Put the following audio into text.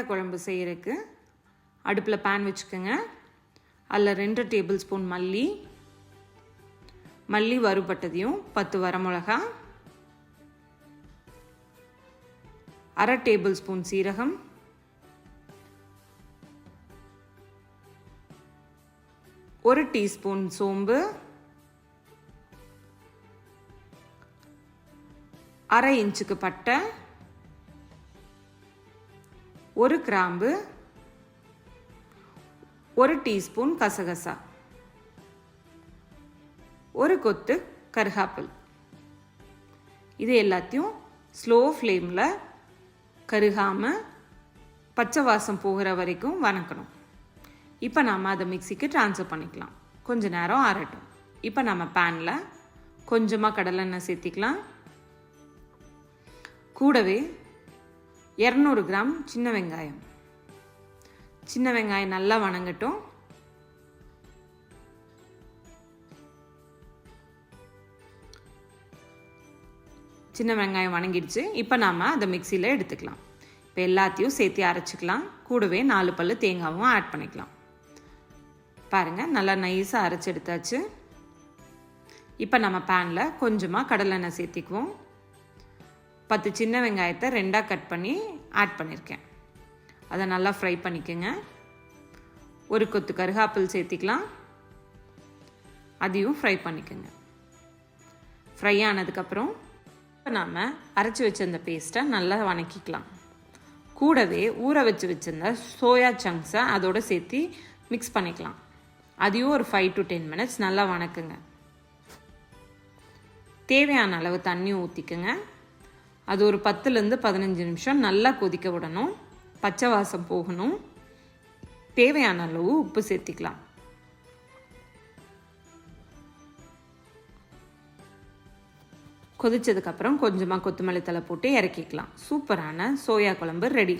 Soya குழம்பு செய்கிறதுக்கு அடுப்பில் பேன் வச்சுக்கோங்க. அதில் ரெண்டு டேபிள் ஸ்பூன் மல்லி. மல்லி வறுபட்டதையும் பத்து வரமிளகா. அரை டேபிள் ஸ்பூன் சீரகம். ஒரு டீஸ்பூன் சோம்பு. அரை இன்ச்சுக்கு பட்டை. ஒரு கிராம்பு ஒரு டீஸ்பூன் கசகசா ஒரு கொத்து கருகாப்பில் இது எல்லாத்தையும் ஸ்லோ ஃப்ளேமில் கருகாமல் பச்சை வாசம் போகிற வரைக்கும் வணக்கணும். இப்போ நாம் அதை மிக்சிக்கு ட்ரான்ஸ்ஃபர் பண்ணிக்கலாம். கொஞ்ச நேரம் ஆறட்டும். இப்போ நம்ம பேனில் கொஞ்சமாக கடலெண்ணெய் சேர்த்திக்கலாம். கூடவே இரநூறு கிராம் சின்ன வெங்காயம். சின்ன வெங்காயம் நல்லா வணங்கட்டும். சின்ன வெங்காயம் வணங்கிடுச்சு. இப்போ நாம் அதை மிக்சியில் எடுத்துக்கலாம். இப்போ எல்லாத்தையும் சேர்த்து அரைச்சிக்கலாம். கூடவே நாலு பல்லு தேங்காவும் ஆட் பண்ணிக்கலாம். பாருங்கள் நல்லா நைஸாக அரைச்சி எடுத்தாச்சு. இப்போ நம்ம பேனில் கொஞ்சமாக கடலெண்ணெய் சேர்த்திக்குவோம். பத்து சின்ன வெங்காயத்தை ரெண்டாக கட் பண்ணி ஆட் பண்ணியிருக்கேன் அதை நல்லா ஃப்ரை பண்ணிக்கோங்க. ஒரு கொத்து கருகாப்பில் சேர்த்திக்கலாம். அதையும் ஃப்ரை பண்ணிக்கோங்க. ஃப்ரை ஆனதுக்கப்புறம் இப்போ நாம் அரைச்சி வச்சிருந்த பேஸ்ட்டை நல்லா வணக்கிக்கலாம். கூடவே ஊற வச்சு வச்சுருந்த சோயா சங்க்ஸை அதோடு சேர்த்து மிக்ஸ் பண்ணிக்கலாம். அதையும் ஒரு ஃபைவ் டு டென் மினிட்ஸ் நல்லா வணக்குங்க. தேவையான அளவு தண்ணி ஊற்றிக்குங்க அது ஒரு பத்துலேருந்து பதினஞ்சு நிமிஷம் நல்லா கொதிக்க விடணும். பச்சை வாசம் போகணும். தேவையான அளவு உப்பு சேர்த்திக்கலாம். கொதிச்சதுக்கப்புறம் கொஞ்சமாக கொத்தமல்லி தலை போட்டு இறக்கிக்கலாம். சூப்பரான சோயா குழம்பு ரெடி.